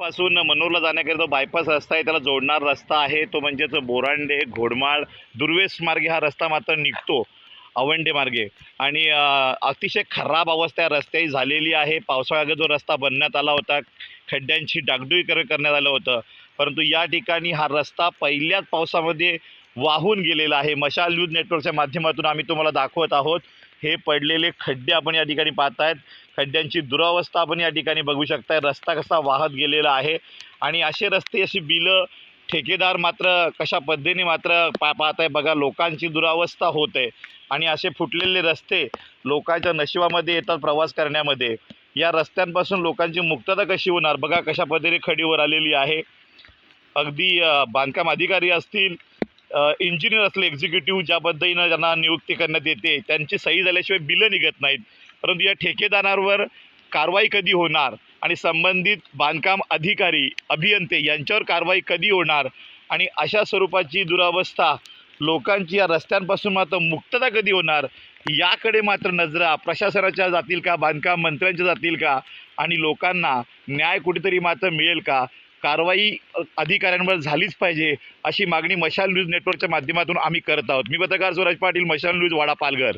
पासून मनोरला जाण्याकरिता बायपास रस्ता आहे त्याला जोडणार रस्ता आहे तो म्हणजेच बोरांडे घोडमाळ दुर्वेस मार्गे हा रस्ता मात्र निघतो अवंडे मार्गे. आणि अतिशय खराब अवस्था या रस्त्याही झालेली आहे. पावसाळ्यात जो रस्ता बनण्यात आला होता खड्ड्यांची डागडुई कर करण्यात आलं होतं. परंतु या ठिकाणी हा रस्ता पहिल्याच पावसामध्ये वाहून गेलेला आहे. मशाल न्यूज नेटवर्कच्या माध्यमातून आम्ही तुम्हाला दाखवत आहोत. हे पडलेले खड्डे आपण या ठिकाणी पाहतायत. खड्ड्यांची दुरावस्था आपण या ठिकाणी बघू शकताय. रस्ता कसा वाहत गेलेला आहे आणि असे रस्ते अशी बिलं ठेकेदार मात्र कशा पद्धतीने मात्र पा पाहत आहे बघा लोकांची दुरावस्था होत आहे आणि असे फुटलेले रस्ते लोकांच्या नशिबामध्ये येतात प्रवास करण्यामध्ये. या रस्त्यांपासून लोकांची मुक्तता कशी होणार? बघा कशा पद्धतीने खडीवर आलेली आहे. अगदी बांधकाम अधिकारी असतील इंजिनियर असले एक्झिक्युटिव्ह ज्या पद्धतीनं त्यांना नियुक्ती करण्यात येते त्यांची सही झाल्याशिवाय बिलं निघत नाहीत. परंतु या ठेकेदारांवर कारवाई कधी होणार आणि संबंधित बांधकाम अधिकारी अभियंते यांच्यावर कारवाई कधी होणार आणि अशा स्वरूपाची दुरावस्था लोकांची या रस्त्यांपासून मात्र मुक्तता कधी होणार याकडे मात्र नजरा प्रशासनाच्या जातील का बांधकाम मंत्र्यांच्या जातील का आणि लोकांना न्याय कुठेतरी मात्र मिळेल का? कारवाई अधिकाऱ्यांवर झालीच पाहिजे अशी मागणी मशाल न्यूज नेटवर्कच्या माध्यमातून आम्ही करत आहोत. मी पत्रकार स्वराज पाटील मशाल न्यूज वाडा पालघर.